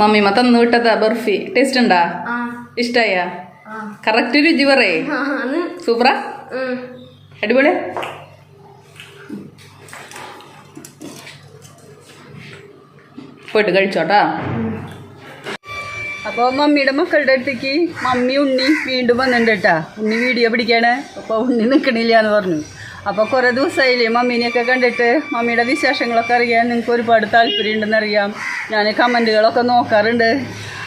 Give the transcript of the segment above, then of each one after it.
മമ്മിമ്മ തന്നു വിട്ടതാ ബർഫി. ടേസ്റ്റ് ഉണ്ടാ? ഇഷ്ടായ? കറക്റ്റ് രുചി പറയേ. സൂപ്ര സൂപ്പറാ. അടിപൊളി. പോയിട്ട് കഴിച്ചോട്ടാ. അപ്പോൾ മമ്മിയുടെ മക്കളുടെ അടുത്തേക്ക് മമ്മി ഉണ്ണി വീണ്ടും വന്നിട്ടുണ്ട് കേട്ടാ. ഉണ്ണി വീഡിയോ പിടിക്കാണ്. അപ്പോൾ ഉണ്ണി നിൽക്കണില്ല എന്ന് പറഞ്ഞു. അപ്പോൾ കുറേ ദിവസമായില്ലേ മമ്മീനെയൊക്കെ കണ്ടിട്ട്. മമ്മിയുടെ വിശേഷങ്ങളൊക്കെ അറിയാൻ നിങ്ങൾക്ക് ഒരുപാട് താല്പര്യം ഉണ്ടെന്ന് അറിയാം. ഞാൻ കമന്റുകളൊക്കെ നോക്കാറുണ്ട്.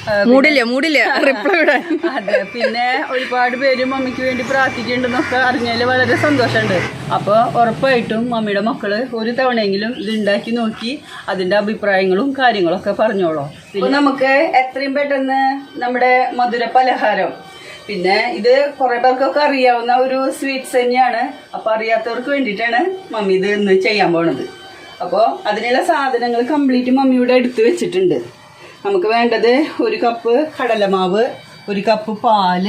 ആ, മൂടില്ല മൂടില്ല? റിപ്ലൈ ഇടാൻ. അതെ പിന്നെ ഒരുപാട് പേര് മമ്മിക്ക് വേണ്ടി പ്രാർത്ഥിക്കുന്നുണ്ടെന്നൊക്കെ അറിഞ്ഞതിൽ വളരെ സന്തോഷമുണ്ട്. അപ്പോൾ ഉറപ്പായിട്ടും മമ്മിയുടെ മക്കൾ ഒരു തവണയെങ്കിലും ഇത് ഉണ്ടാക്കി നോക്കി അതിന്റെ അഭിപ്രായങ്ങളും കാര്യങ്ങളൊക്കെ പറഞ്ഞോളൂ. പിന്നെ നമുക്ക് എത്രയും പെട്ടെന്ന് നമ്മുടെ മധുര പലഹാരം പിന്നെ ഇത് കുറേ പേർക്കൊക്കെ അറിയാവുന്ന ഒരു സ്വീറ്റ്സ് തന്നെയാണ് അപ്പോൾ അറിയാത്തവർക്ക് വേണ്ടിയിട്ടാണ് മമ്മി ഇത് ഇന്ന് ചെയ്യാൻ പോണത്. അപ്പോൾ അതിനുള്ള സാധനങ്ങൾ കംപ്ലീറ്റ് മമ്മിയുടെ എടുത്ത് വെച്ചിട്ടുണ്ട്. നമുക്ക് വേണ്ടത് ഒരു കപ്പ് കടലമാവ് ഒരു കപ്പ് പാൽ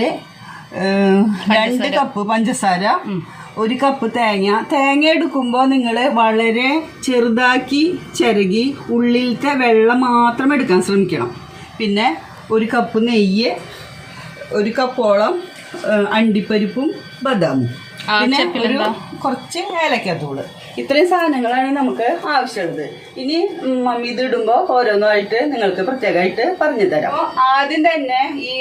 രണ്ട് കപ്പ് പഞ്ചസാര ഒരു കപ്പ് തേങ്ങ. തേങ്ങ എടുക്കുമ്പോൾ നിങ്ങൾ വളരെ ചെറുതാക്കി ചിരകി ഉള്ളിലത്തെ വെള്ളം മാത്രം എടുക്കാൻ ശ്രമിക്കണം. പിന്നെ ഒരു കപ്പ് നെയ്യ് ഒരു കപ്പോളം അണ്ടിപ്പരിപ്പും ബദാമും. പിന്നെ ഒരു കുറച്ച് ഏലക്കത്തൂൾ ഇത്രയും സാധനങ്ങളാണ് നമുക്ക് ആവശ്യമുള്ളത്. ഇനി മമ്മി ഇത് ഇടുമ്പോൾ ഓരോന്നായിട്ട് നിങ്ങൾക്ക് പ്രത്യേകമായിട്ട് പറഞ്ഞു തരാം. ആദ്യം തന്നെ ഈ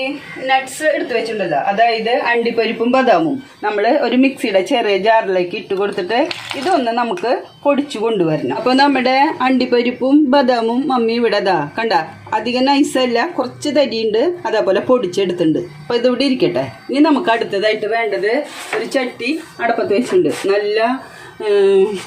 നട്ട്സ് എടുത്തു വെച്ചിട്ടുണ്ടല്ലോ. അതായത് അണ്ടിപ്പരിപ്പും ബദാമും. നമ്മൾ ഒരു മിക്സിയുടെ ചെറിയ ജാറിലേക്ക് ഇട്ട് കൊടുത്തിട്ട് ഇതൊന്ന് നമുക്ക് പൊടിച്ചു കൊണ്ടുവരണം. അപ്പോൾ നമ്മുടെ അണ്ടിപ്പരിപ്പും ബദാമും മമ്മി ഇവിടെ കണ്ട. അധികം നൈസല്ല കുറച്ച് തരിയുണ്ട്. അതേപോലെ പൊടിച്ചെടുത്തിട്ടുണ്ട്. അപ്പോൾ ഇതിവിടെ ഇരിക്കട്ടെ. ഇനി നമുക്ക് അടുത്തതായിട്ട് വേണ്ടത് ഒരു ചട്ടി അടപ്പത്ത് വെച്ചിട്ടുണ്ട്. നല്ല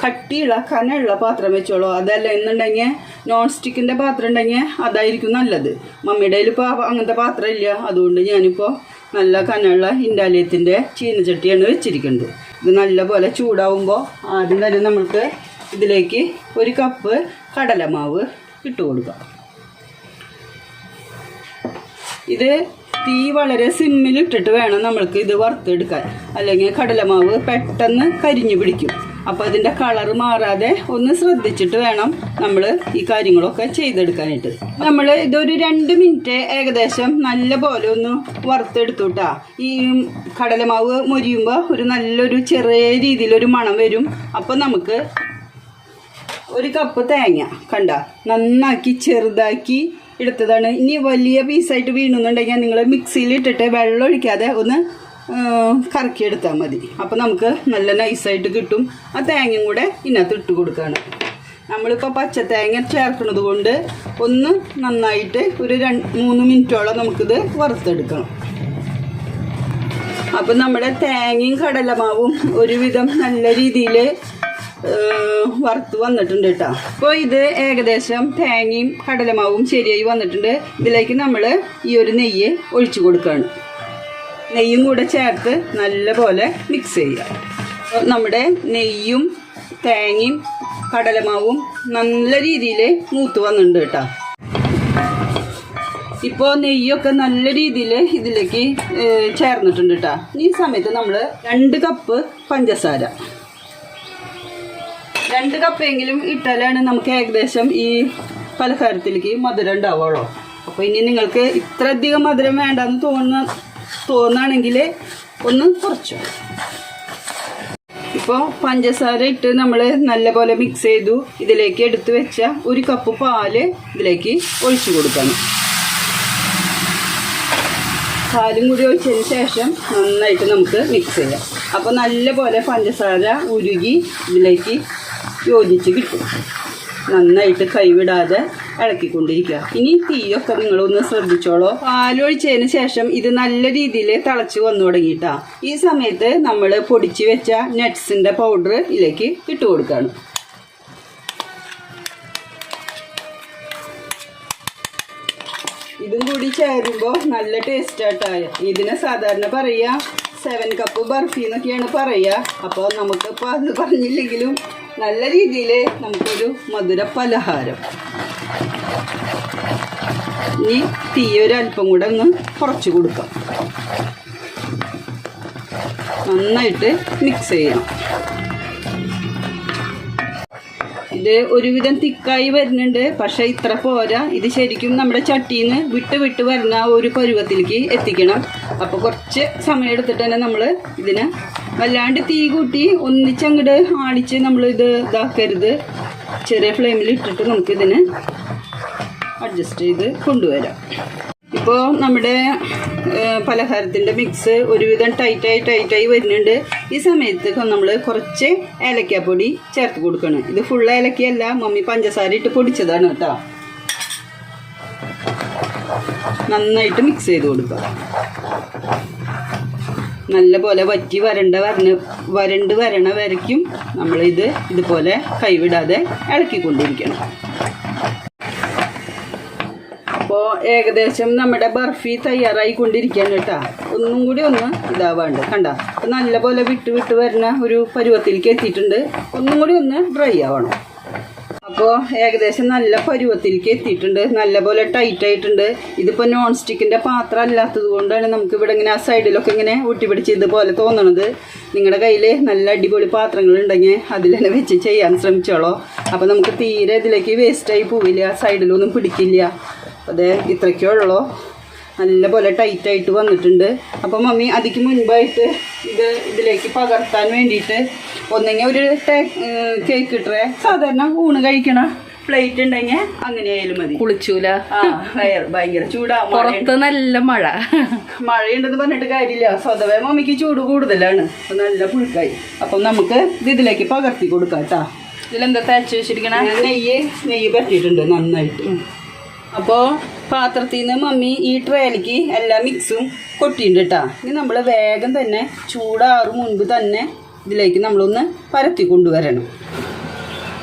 കട്ടി കട്ടിയുള്ള കനമുള്ള പാത്രം വെച്ചോളൂ. അതല്ല എന്നുണ്ടെങ്കിൽ നോൺ സ്റ്റിക്കിന്റെ പാത്രം ഉണ്ടെങ്കിൽ അതായിരിക്കും നല്ലത്. മമ്മിയുടെ ഇപ്പോൾ അങ്ങനത്തെ പാത്രം ഇല്ല. അതുകൊണ്ട് ഞാനിപ്പോൾ നല്ല കനമുള്ള ഇൻഡാലിയത്തിന്റെ ചീനച്ചട്ടിയാണ് വെച്ചിരിക്കുന്നത്. ഇത് നല്ലപോലെ ചൂടാവുമ്പോൾ ആദ്യം തന്നെ നമുക്ക് ഇതിലേക്ക് ഒരു കപ്പ് കടലമാവ് ഇട്ട് കൊടുക്കാം. ഇത് തീ വളരെ സിമ്മിൽ ഇട്ടിട്ട് വേണം നമ്മൾക്ക് ഇത് വറുത്തെടുക്കാൻ. അല്ലെങ്കിൽ കടലമാവ് പെട്ടെന്ന് കരിഞ്ഞു പിടിക്കും. അപ്പോൾ അതിന്റെ കളർ മാറാതെ ഒന്ന് ശ്രദ്ധിച്ചിട്ട് വേണം നമ്മൾ ഈ കാര്യങ്ങളൊക്കെ ചെയ്തെടുക്കാനായിട്ട്. നമ്മൾ ഇതൊരു രണ്ട് മിനിറ്റ് ഏകദേശം നല്ല പോലെ ഒന്ന് വറുത്തെടുത്തുട്ടാ. ഈ കടലമാവ് മൊരിയുമ്പോൾ ഒരു നല്ലൊരു ചെറിയ രീതിയിലൊരു മണം വരും. അപ്പോൾ നമുക്ക് ഒരു കപ്പ് തേങ്ങ കണ്ട നന്നാക്കി ചെറുതാക്കി എടുത്തതാണ്. ഇനി വലിയ പീസായിട്ട് വീണുന്നുണ്ടെങ്കിൽ നിങ്ങൾ മിക്സിയിൽ ഇട്ടിട്ട് വെള്ളം ഒഴിക്കാതെ ഒന്ന് കറക്കിയെടുത്താൽ മതി. അപ്പോൾ നമുക്ക് നല്ല നൈസായിട്ട് കിട്ടും. ആ തേങ്ങയും കൂടെ ഇതിനകത്ത് ഇട്ട് കൊടുക്കുകയാണ് നമ്മളിപ്പോൾ പച്ച തേങ്ങ ചേർക്കുന്നത് കൊണ്ട് ഒന്ന് നന്നായിട്ട് ഒരു രണ്ട് മൂന്ന് മിനിറ്റോളം നമുക്കിത് വറുത്തെടുക്കണം. അപ്പം നമ്മുടെ തേങ്ങയും കടലമാവും ഒരുവിധം നല്ല രീതിയിൽ വറുത്ത് വന്നിട്ടുണ്ട് കേട്ടോ. അപ്പോൾ ഇത് ഏകദേശം തേങ്ങയും കടലമാവും ശരിയായി വന്നിട്ടുണ്ട്. ഇതിലേക്ക് നമ്മൾ ഈ ഒരു നെയ്യ് ഒഴിച്ചു കൊടുക്കുകയാണ് നെയ്യും കൂടെ ചേർത്ത് നല്ലപോലെ മിക്സ് ചെയ്യുക. അപ്പോൾ നമ്മുടെ നെയ്യും തേങ്ങയും കടലമാവും നല്ല രീതിയിൽ മൂത്ത് വന്നിട്ടുണ്ട് കേട്ടോ. ഇപ്പോൾ നെയ്യൊക്കെ നല്ല രീതിയിൽ ഇതിലേക്ക് ചേർന്നിട്ടുണ്ട് കേട്ടോ. ഈ സമയത്ത് നമ്മൾ രണ്ട് കപ്പ് പഞ്ചസാര രണ്ട് കപ്പെങ്കിലും ഇട്ടാലാണ് നമുക്ക് ഏകദേശം ഈ പലഹാരത്തിലേക്ക് മധുരം ഉണ്ടാവുള്ളൂ. അപ്പോൾ ഇനി നിങ്ങൾക്ക് ഇത്ര അധികം മധുരം വേണ്ടെന്ന് തോന്നുന്ന തോന്നുകയാണെങ്കിൽ ഒന്ന് കുറച്ചു. ഇപ്പോൾ പഞ്ചസാര ഇട്ട് നമ്മൾ നല്ലപോലെ മിക്സ് ചെയ്തു. ഇതിലേക്ക് എടുത്തു വെച്ച ഒരു കപ്പ് പാൽ ഇതിലേക്ക് ഒഴിച്ചു കൊടുക്കണം. പാലും കൂടി ഒഴിച്ചതിന് ശേഷം നന്നായിട്ട് നമുക്ക് മിക്സ് ചെയ്യാം. അപ്പോൾ നല്ലപോലെ പഞ്ചസാര ഉരുകി ഇതിലേക്ക് യോജിച്ച് കിട്ടും നന്നായിട്ട് കൈവിടാതെ ഇളക്കിക്കൊണ്ടിരിക്കുക. ഇനി തീയൊക്കെ നിങ്ങളൊന്ന് ശ്രദ്ധിച്ചോളൂ. പാലൊഴിച്ചതിന് ശേഷം ഇത് നല്ല രീതിയിൽ തിളച്ച് വന്നു തുടങ്ങിയിട്ടാ. ഈ സമയത്ത് നമ്മൾ പൊടിച്ച് വെച്ച നട്ട്സിന്റെ പൗഡർ ഇതിലേക്ക് ഇട്ട് കൊടുക്കുകയാണ് ഇതും കൂടി ചേരുമ്പോൾ നല്ല ടേസ്റ്റ് ആയിട്ടായ ഇതിനെ സാധാരണ പറയുക സെവൻ കപ്പ് ബർഫി എന്നൊക്കെയാണ് പറയുക അപ്പോൾ നമുക്കിപ്പോൾ അത് പറഞ്ഞില്ലെങ്കിലും നല്ല രീതിയിൽ നമുക്കൊരു മധുര പലഹാരം. ഇനി തീ ഒരു അല്പം കൂടെ ഒന്ന് കുറച്ച് കൊടുക്കാം. നന്നായിട്ട് മിക്സ് ചെയ്യണം. ഇത് ഒരുവിധം തിക്കായി വരുന്നുണ്ട്. പക്ഷേ ഇത്ര പോരാ. ഇത് ശരിക്കും നമ്മുടെ ചട്ടിയിൽ നിന്ന് വിട്ട് വിട്ട് വരുന്ന ഒരു പരുവത്തിലേക്ക് എത്തിക്കണം. അപ്പോൾ കുറച്ച് സമയം എടുത്തിട്ട് തന്നെ നമ്മൾ ഇതിനെ വല്ലാണ്ട് തീ കൂട്ടി ഒന്നിച്ചങ്ങോട്ട് ആളിച്ച് നമ്മൾ ഇത് ഇതാക്കരുത്. ചെറിയ ഫ്ലെയിമിൽ ഇട്ടിട്ട് നമുക്കിതിനെ അഡ്ജസ്റ്റ് ചെയ്ത് കൊണ്ടുവരാം. ഇപ്പോൾ നമ്മുടെ പലഹാരത്തിന്റെ മിക്സ് ഒരുവിധം ടൈറ്റായി ടൈറ്റായി വരുന്നുണ്ട്. ഈ സമയത്തൊക്കെ നമ്മൾ കുറച്ച് ഏലക്കാപ്പൊടി ചേർത്ത് കൊടുക്കണം. ഇത് ഫുൾ ഏലക്കയല്ല മമ്മി പഞ്ചസാര ഇട്ട് പൊടിച്ചതാണ് കേട്ടോ. നന്നായിട്ട് മിക്സ് ചെയ്ത് കൊടുക്കുക. നല്ല പോലെ വറ്റി വരണ്ട വരണ വരണ്ട് വരണ വരയ്ക്കും. നമ്മളിത് ഇതുപോലെ കൈവിടാതെ ഇളക്കിക്കൊണ്ടിരിക്കണം. അപ്പോൾ ഏകദേശം നമ്മുടെ ബർഫി തയ്യാറായി കൊണ്ടിരിക്കുകയാണ് കേട്ടോ. ഒന്നും കൂടി ഒന്ന് ഇതാവാണ്ട്. കണ്ട? അപ്പം നല്ല പോലെ വിട്ട് വിട്ട് വരുന്ന ഒരു പരുവത്തിലേക്ക് എത്തിയിട്ടുണ്ട്. ഒന്നും കൂടി ഒന്ന് ഡ്രൈ ആവണം. അപ്പോൾ ഏകദേശം നല്ല പരുവത്തിലേക്ക് എത്തിയിട്ടുണ്ട്. നല്ല പോലെ ടൈറ്റ് ആയിട്ടുണ്ട്. ഇതിപ്പോൾ നോൺ സ്റ്റിക്കിന്റെ പാത്രം അല്ലാത്തത് കൊണ്ടാണ് നമുക്ക് ഇവിടെ ഇങ്ങനെ ആ സൈഡിലൊക്കെ ഇങ്ങനെ ഒട്ടിപ്പിടിച്ച് ഇതുപോലെ തോന്നണത്. നിങ്ങളുടെ കയ്യിൽ നല്ല അടിപൊളി പാത്രങ്ങളുണ്ടെങ്കിൽ അതിൽ തന്നെ വെച്ച് ചെയ്യാൻ ശ്രമിച്ചോളോ. അപ്പോൾ നമുക്ക് തീരെ ഇതിലേക്ക് വേസ്റ്റായി പോവില്ല. സൈഡിലൊന്നും പിടിക്കില്ല. അതെ ഇത്രയ്ക്കേ ഉള്ളൂ? നല്ല പോലെ ടൈറ്റായിട്ട് വന്നിട്ടുണ്ട്. അപ്പോൾ മമ്മി അതിക്ക് മുൻപായിട്ട് ഇത് ഇതിലേക്ക് പകർത്താൻ വേണ്ടിയിട്ട് ഒന്നെങ്കിൽ ഒരു കേക്ക് ഇട്ടേ സാധാരണ ഊണ് കഴിക്കണ പ്ലേറ്റ് ഉണ്ടെങ്കിൽ അങ്ങനെയായാലും മതി. കുളിച്ചൂല. ഭയങ്കര ചൂടാ പുറത്ത് നല്ല മഴ. മഴയുണ്ടെന്ന് പറഞ്ഞിട്ട് കാര്യമില്ല. സ്വതവേ മമ്മിക്ക് ചൂട് കൂടുതലാണ്. അപ്പൊ നല്ല പുഴുക്കായി. അപ്പം നമുക്ക് ഇത് ഇതിലേക്ക് പകർത്തി കൊടുക്കാം കേട്ടാ. ഇതിലെന്താ തേച്ച് വെച്ചിരിക്കണ? നെയ്യ് നെയ്യ് പറ്റിയിട്ടുണ്ട് നന്നായിട്ട്. അപ്പോൾ പാത്രത്തിൽ നിന്ന് മമ്മി ഈ ട്രേയിലേക്ക് എല്ലാ മിക്സും കൊട്ടിയിട്ടുണ്ട് കേട്ടോ ഇനി നമ്മൾ വേഗം തന്നെ ചൂടാറും മുൻപ് തന്നെ ഇതിലേക്ക് നമ്മളൊന്ന് പരത്തി കൊണ്ടുവരണം.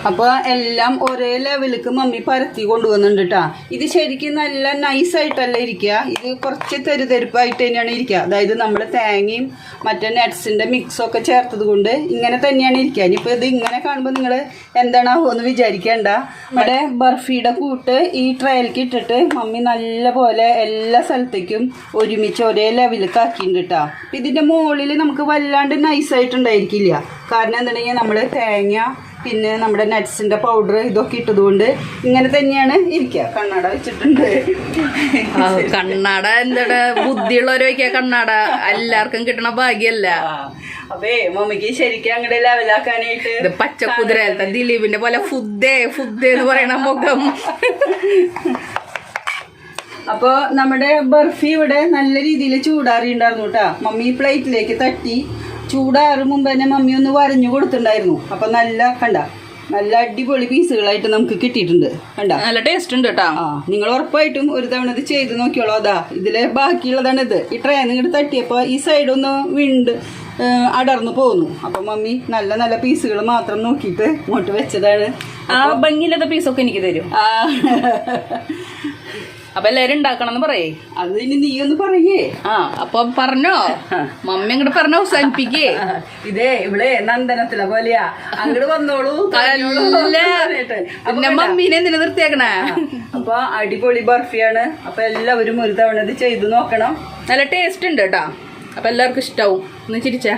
അപ്പോൾ എല്ലാം ഒരേ ലെവലിലേക്ക് മമ്മി പരത്തി കൊണ്ടുവന്നുണ്ട് കേട്ടോ ഇത് ശരിക്കും നല്ല നൈസായിട്ടല്ല ഇരിക്കുക ഇത് കുറച്ച് തെരുതെരുപ്പായിട്ട് തന്നെയാണ് ഇരിക്കുക അതായത് നമ്മൾ തേങ്ങയും മറ്റേ നട്ട്സിന്റെ മിക്സൊക്കെ ചേർത്തത് കൊണ്ട് ഇങ്ങനെ തന്നെയാണ് ഇരിക്കുക ഇനിയിപ്പോൾ ഇത് ഇങ്ങനെ കാണുമ്പോൾ നിങ്ങൾ എന്താണാവോ എന്ന് വിചാരിക്കേണ്ട. നമ്മുടെ ബർഫിയുടെ കൂട്ട് ഈ ട്രയലിലേക്ക് ഇട്ടിട്ട് മമ്മി നല്ല പോലെ എല്ലാ സ്ഥലത്തേക്കും ഒരുമിച്ച് ഒരേ ലെവലിലേക്ക് ആക്കിയിട്ടുണ്ട് കേട്ടോ അപ്പം ഇതിന്റെ മുകളിൽ നമുക്ക് വല്ലാണ്ട് നൈസായിട്ടുണ്ടായിരിക്കില്ല കാരണം എന്താണെങ്കിൽ നമ്മൾ തേങ്ങ പിന്നെ നമ്മുടെ നട്ട്സിന്റെ പൗഡർ ഇതൊക്കെ ഇട്ടതുകൊണ്ട് ഇങ്ങനെ തന്നെയാണ് ഇരിക്കുക. കണ്ണട വെച്ചിട്ടുണ്ട്. കണ്ണാട എന്താ ബുദ്ധിയുള്ളവരൊക്കെ കണ്ണാട എല്ലാവർക്കും കിട്ടണ ഭാഗ്യല്ല? അപ്പേ മമ്മിക്ക് ശരിക്കും അങ്ങോട്ട് ലെവലാക്കാനായിട്ട് ഇത് പച്ചക്കുതിരത്തെ ദിലീപിന്റെ പോലെ ഫുദ്ദേ ഫുദ്ദേ എന്ന് പറയണ മുഖം. അപ്പോൾ നമ്മുടെ ബർഫി ഇവിടെ നല്ല രീതിയിൽ ചൂടാറിയുണ്ടായിരുന്നു കേട്ടോ. മമ്മി പ്ലേറ്റിലേക്ക് തട്ടി. ചൂടാറും മുമ്പ് തന്നെ മമ്മി ഒന്ന് വരഞ്ഞു കൊടുത്തിട്ടുണ്ടായിരുന്നു. അപ്പം നല്ല കണ്ട നല്ല അടിപൊളി പീസുകളായിട്ട് നമുക്ക് കിട്ടിയിട്ടുണ്ട്. കണ്ട? നല്ല ടേസ്റ്റ് ഉണ്ട് കേട്ടോ ആ നിങ്ങൾ ഉറപ്പായിട്ടും ഒരു തവണ ഇത് ചെയ്ത് നോക്കിയോളൂ. അതാ ഇതിലെ ബാക്കിയുള്ളതാണ് ഇത്. ഈ ട്രെയിൻ ഇങ്ങോട്ട് തട്ടിയപ്പോൾ ഈ സൈഡ് ഒന്ന് വിണ്ട് അടർന്നു പോകുന്നു അപ്പം മമ്മി നല്ല നല്ല പീസുകൾ മാത്രം നോക്കിയിട്ട് ഇങ്ങോട്ട് വെച്ചതാണ്. ആ ഭംഗിയില്ലാത്ത പീസൊക്കെ എനിക്ക് തരും. ആ അപ്പൊ എല്ലാരും ഉണ്ടാക്കണം എന്ന് പറയേ. അത് ഇനി നീ ഒന്ന് പറയേ. ആ അപ്പൊ പറഞ്ഞോ. മമ്മി അങ്ങോട്ട് പറഞ്ഞോ അവസാനിപ്പിക്കേ. ഇതേ ഇവിടെ നന്ദനത്തിലെ പോലെയാ. അങ്ങോട്ട് വന്നോളൂ. പിന്നെ മമ്മീനെ എന്തിനു നിർത്തിയേക്കണേ? അപ്പൊ അടിപൊളി ബർഫിയാണ്. അപ്പൊ എല്ലാവരും ഒരു തവണ ഇത് ചെയ്തു നോക്കണം. നല്ല ടേസ്റ്റ് ഉണ്ട് കേട്ടോ. അപ്പൊ എല്ലാവർക്കും ഇഷ്ടാവും. ഒന്ന് ചിരിച്ചാ.